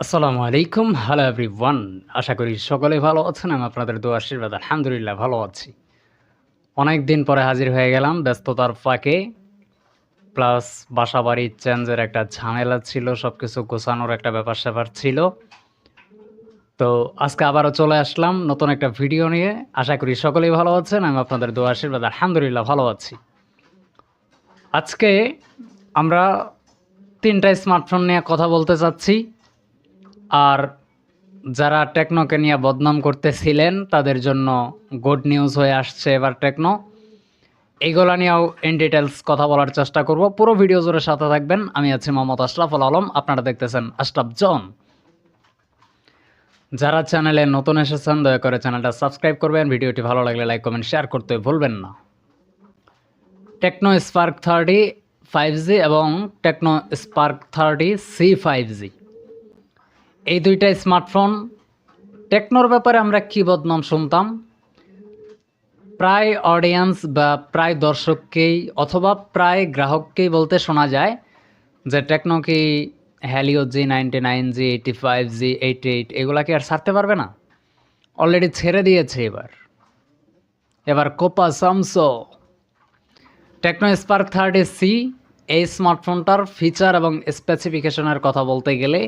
আসসালামু আলাইকুম। Hello everyone আশা করি সকলে ভালো আছেন, আমি আপনাদের দু আশীর্বাদ। আলহামদুলিল্লাহ, ভালো আছি। অনেক দিন পরে হাজির হয়ে গেলাম, ব্যস্ততার ফাঁকে। প্লাস বাসা বাড়ির চেঞ্জের একটা ঝামেলা ছিল সব কিছু গোছানোর একটা ব্যাপার স্যাপার ছিল। তো, আজকে আবারও চলে আসলাম নতুন একটা ভিডিও নিয়ে। আশা করি সকলেই ভালো আছেন, আমি আপনাদের দু আশীর্বাদ। আলহামদুলিল্লাহ, ভালো আছি। আজকে আমরা তিনটা স্মার্টফোন নিয়ে কথা বলতে চাচ্ছি। আর যারা টেকনোকে নিয়ে বদনাম করতেছিলেন, তাদের জন্য গুড নিউজ হয়ে আসছে এবার টেকনো। এইগুলা নিয়েও ইন ডিটেলস কথা বলার চেষ্টা করব। পুরো ভিডিও জুড়ে সাথে থাকবেন। আমি আছি মোহাম্মদ আশরাফুল আলম, আপনারা দেখতেছেন আশরাফ জন। যারা চ্যানেলে নতুন এসেছেন, দয়া করে চ্যানেলটা সাবস্ক্রাইব করবেন। ভিডিওটি ভালো লাগলে লাইক কমেন্ট শেয়ার করতে ভুলবেন না। Tecno Spark thirty five G এবং Tecno Spark thirty C five G এই দুইটা স্মার্টফোন টেকনোর ব্যাপারে আমরা কী বদনাম শুনতাম। প্রায় অডিয়েন্স বা প্রায় দর্শককেই অথবা প্রায় গ্রাহককেই বলতে শোনা যায় যে টেকনো কি Helio G ninety nine G eighty five G eighty eight এগুলা কি আর ছাড়তে পারবে না? অলরেডি ছেড়ে দিয়েছে এবার। এবার কোপা সামসো টেকনো স্পার্ক থার্টি সি এই স্মার্টফোনটার ফিচার এবং স্পেসিফিকেশনের কথা বলতে গেলে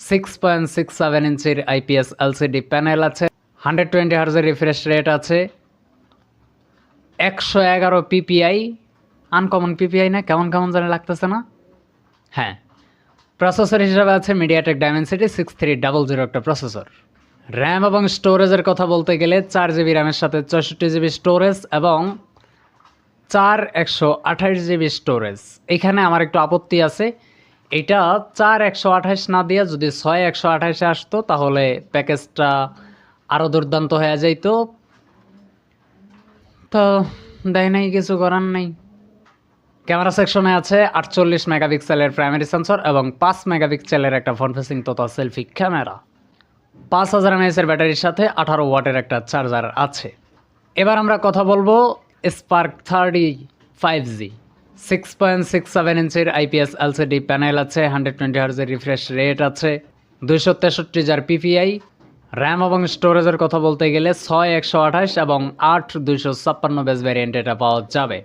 সিক্স পয়েন্ট সিক্স সেভেন ইঞ্চির আইপিএস এলসিডি প্যানেল আছে হান্ড্রেড টোয়েন্টি হার্জের রিফ্রেশ রেট আছে একশো এগারো পিপিআই আনকমন পিপিআই না, কেমন কেমন জানে লাগতেছে না? হ্যাঁ প্রসেসর হিসাবে আছে MediaTek Dimensity six three double zero একটা প্রসেসর র্যাম এবং স্টোরেজের কথা বলতে গেলে চার জিবি র্যামের সাথে চৌষট্টি জিবি স্টোরেজ এবং চার একশো আঠাশ জিবি স্টোরেজ এখানে আমার একটু আপত্তি আছে এটা চার একশো আঠাশ না দিয়ে যদি ছয় একশো আঠাশে আসতো, তাহলে প্যাকেজটা আরও দুর্দান্ত হয়ে যাইতো। তো দেয় নাই, কিছু করার নেই। ক্যামেরা সেকশনে আছে আটচল্লিশ মেগাপিক্সেলের প্রাইমারি সেন্সর এবং পাঁচ মেগাপিক্সেলের একটা ফ্রন্ট ফেসিং তথা সেলফি ক্যামেরা। পাঁচ হাজার এমএএসের ব্যাটারির সাথে আঠারো ওয়াটের একটা চার্জার আছে। এবার আমরা কথা বলব Spark thirty five G six point six seven ইঞ্চির আইপিএস এলসিডি প্যানেল আছে হান্ড্রেড টোয়েন্টি হার্জের রিফ্রেশ রেট আছে, দুইশো তেষট্টি যার পিপিআই র্যাম এবং স্টোরেজের কথা বলতে গেলে ছয় একশো আঠাশ এবং আট দুইশো ছাপ্পান্ন বেস ভ্যারিয়েন্ট এটা পাওয়া যাবে।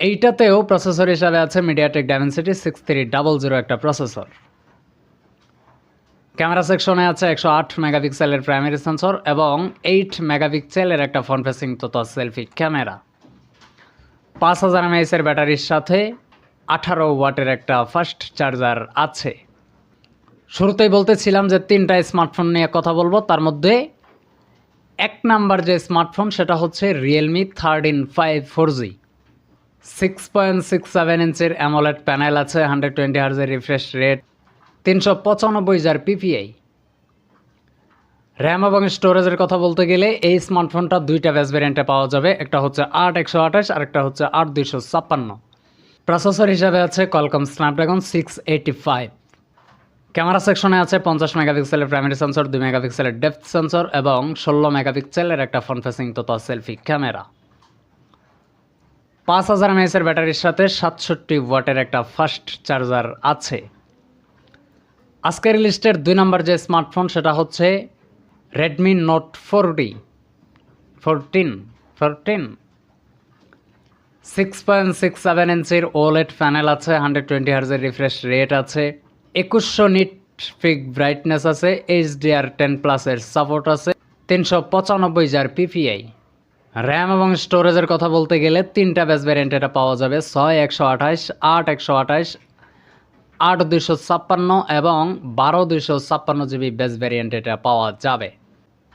এইটাতেও প্রসেসর হিসাবে আছে MediaTek Dimensity six three double zero একটা প্রসেসর ক্যামেরা সেকশনে আছে একশো আট মেগাপিক্সেলের প্রাইমারি সেন্সর এবং এইট মেগাপিক্সেলের একটা ফ্রন্ট ফেসিং তথা সেলফি ক্যামেরা পাঁচ হাজার এমএএসের ব্যাটারির সাথে আঠারো ওয়াটের একটা ফাস্ট চার্জার আছে। শুরুতেই বলতেছিলাম যে তিনটা স্মার্টফোন নিয়ে কথা বলব, তার মধ্যে এক নাম্বার যে স্মার্টফোন সেটা হচ্ছে Realme thirteen five four G six point six seven ইঞ্চের AMOLED panel আছে হান্ড্রেড টোয়েন্টি হার্জের রিফ্রেশ রেট তিনশো পঁচানব্বই যার পিপিআই র্যাম এবং স্টোরেজের কথা বলতে গেলে এই স্মার্টফোনটা দুইটা ব্যাস ভ্যারিয়েন্টে পাওয়া যাবে, একটা হচ্ছে আট একশো আঠাশ আর একটা হচ্ছে আট দুইশো ছাপ্পান্ন। প্রসেসর হিসাবে আছে Qualcomm Snapdragon six eighty five camera সেকশনে আছে পঞ্চাশ মেগাপিক্সেলের প্রাইমারি সেন্সর দুই মেগাপিক্সেলের ডেপথ সেন্সর এবং ষোলো মেগাপিক্সেলের একটা ফ্রন্ট ফেসিং তথা সেলফি ক্যামেরা পাঁচ হাজার এমএএসের ব্যাটারির সাথে সাতষট্টি ওয়াটের একটা ফাস্ট চার্জার আছে। আজকের লিস্টের দুই নম্বর যে স্মার্টফোন সেটা হচ্ছে Redmi note forty fourteen fourteen six point six seven ইঞ্চির ওলেট প্যানেল আছে হান্ড্রেড টোয়েন্টি হার্জের রিফ্রেশ রেট আছে, একুশশো নিট ফিক ব্রাইটনেস আছে এইচডিআর টেন প্লাসের সাপোর্ট আছে, তিনশো পঁচানব্বই যার পিপিআই র্যাম এবং স্টোরেজের কথা বলতে গেলে তিনটা ব্যাস ভ্যারিয়েন্ট এটা পাওয়া যাবে, ছয়, একশো আঠাশ, আট, একশো আঠাশ আট দুইশো ছাপ্পান্ন এবং বারো দুইশো ছাপ্পান্ন জিবি বেস ভ্যারিয়েন্ট এটা পাওয়া যাবে।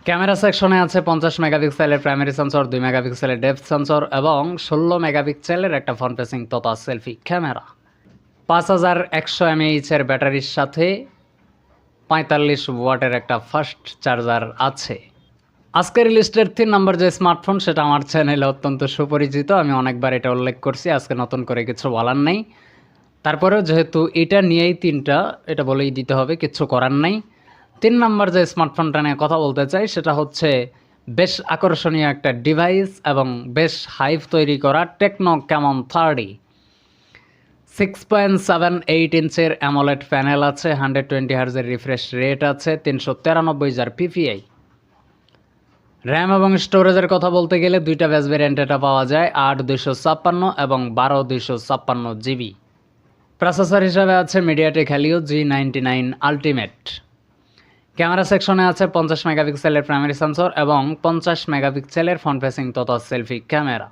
ক্যামেরা সেকশনে আছে পঞ্চাশ মেগাপিক্সেলের প্রাইমারি সেন্সর, দুই মেগাপিক্সেলের ডেপথ সেন্সর এবং ষোলো মেগাপিক্সেলের একটা ফ্রন্ট ফেসিং তথা সেলফি ক্যামেরা। পাঁচ হাজার একশো এমএইচের ব্যাটারির সাথে পঁয়তাল্লিশ ওয়াটের একটা ফাস্ট চার্জার আছে। আজকের লিস্টের তিন নম্বর যে স্মার্টফোন, সেটা আমার চ্যানেলে অত্যন্ত সুপরিচিত। আমি অনেকবার এটা উল্লেখ করছি, আজকে নতুন করে কিছু বলার নেই। তারপরেও যেহেতু এটা নিয়েই তিনটা, এটা বলেই দিতে হবে কিছু করার নাই। তিন নম্বর যে স্মার্টফোনটা নিয়ে কথা বলতে চাই, সেটা হচ্ছে বেশ আকর্ষণীয় একটা ডিভাইস এবং বেশ হাইপ তৈরি করা Tecno Camon thirty six point seven eight ইঞ্চের AMOLED panel আছে হান্ড্রেড টোয়েন্টি হার্জের রিফ্রেশ রেট আছে, তিনশো তেরানব্বই হাজার পিপিআই র্যাম এবং স্টোরেজের কথা বলতে গেলে দুইটা ব্যাস ভ্যারিয়েন্ট এটা পাওয়া যায়, আট দুইশো ছাপ্পান্ন এবং বারো দুইশো ছাপ্পান্ন জিবি প্রসেসর হিসাবে আছে MediaTek Helio G ninety nine ultimate camera সেকশনে আছে পঞ্চাশ মেগাপিক্সেলের প্রাইমারি সেন্সর এবং পঞ্চাশ মেগাপিক্সেলের ফ্রন্ট ফেসিং তথা সেলফি ক্যামেরা।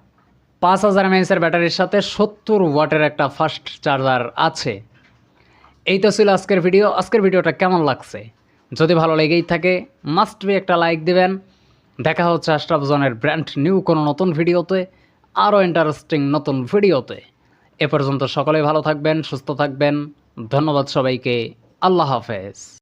পাঁচ হাজার এমএএসের ব্যাটারির সাথে সত্তর ওয়াটের একটা ফাস্ট চার্জার আছে। এই তো ছিল আজকের ভিডিও আজকের ভিডিওটা কেমন লাগছে? যদি ভালো লেগেই থাকে মাস্ট বি একটা লাইক দিবেন। দেখা হচ্ছে আশরাফ জনের ব্র্যান্ড নিউ কোনো নতুন ভিডিওতে আরও ইন্টারেস্টিং নতুন ভিডিওতে এ পর্যন্ত সকলে ভালো থাকবেন সুস্থ থাকবেন। ধন্যবাদ সবাইকে। আল্লাহ হাফেজ।